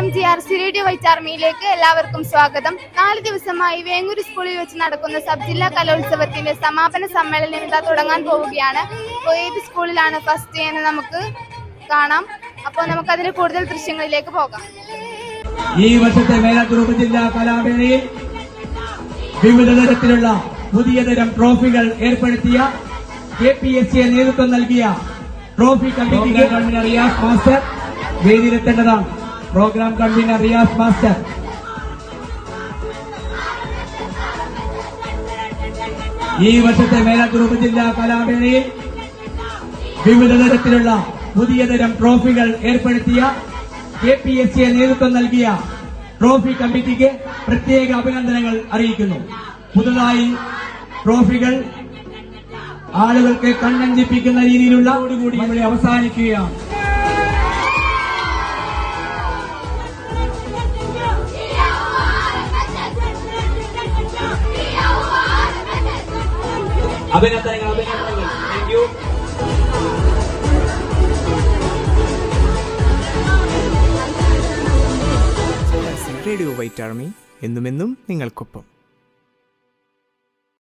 Radio white ആർമിയിലേക്ക് എല്ലാവർക്കും സ്വാഗതം. നാല് ദിവസമായി വേങ്ങൂർ സ്കൂളിൽ വെച്ച് നടക്കുന്ന സബ് ജില്ലാ കലോത്സവത്തിന്റെ സമാപന സമ്മേളനം ഇതാ തുടങ്ങാൻ പോവുകയാണ്. അപ്പോൾ ഏത് സ്കൂളിലാണ് ഫസ്റ്റ് എന്ന് നമുക്ക് കാണാം. അപ്പോൾ നമുക്ക് അതിന്റെ കൂടുതൽ ദൃശ്യങ്ങളിലേക്ക് പോകാം. ഈ വർഷത്തെ മേലാറ്റൂർ ജില്ലാ കലാമേളയിൽ വിവിധ തരത്തിലുള്ള പുതിയ തരം ട്രോഫികൾ ഏർപ്പെടുത്തിയ കെ പി എസ് സിയെ നേതൃത്വം നൽകിയ trophy committee government Riyas master. വേദിയിലെത്തേണ്ടതാണ് programme convener Riyas master ഈ വർഷത്തെ മേലാറ്റൂർ ജില്ലാ കലാമേളയിൽ വിവിധ തരത്തിലുള്ള പുതിയ തരം ട്രോഫികൾ ഏർപ്പെടുത്തിയ കെ പി എസ് സിയെ നേതൃത്വം നൽകിയ ട്രോഫി കമ്മിറ്റിക്ക് പ്രത്യേക അഭിനന്ദനങ്ങൾ അറിയിക്കുന്നു. പുതുതായി ട്രോഫികൾ ആളുകൾക്ക് കണ്ണഞ്ചിപ്പിക്കുന്ന രീതിയിലുള്ള കൂടി ഇവിടെ അവസാനിക്കുകയാണ്. അഭിനന്ദനങ്ങൾ അഭിനന്ദനങ്ങൾ. Thank you radio white army എന്നുമെന്നും നിങ്ങൾക്കൊപ്പം.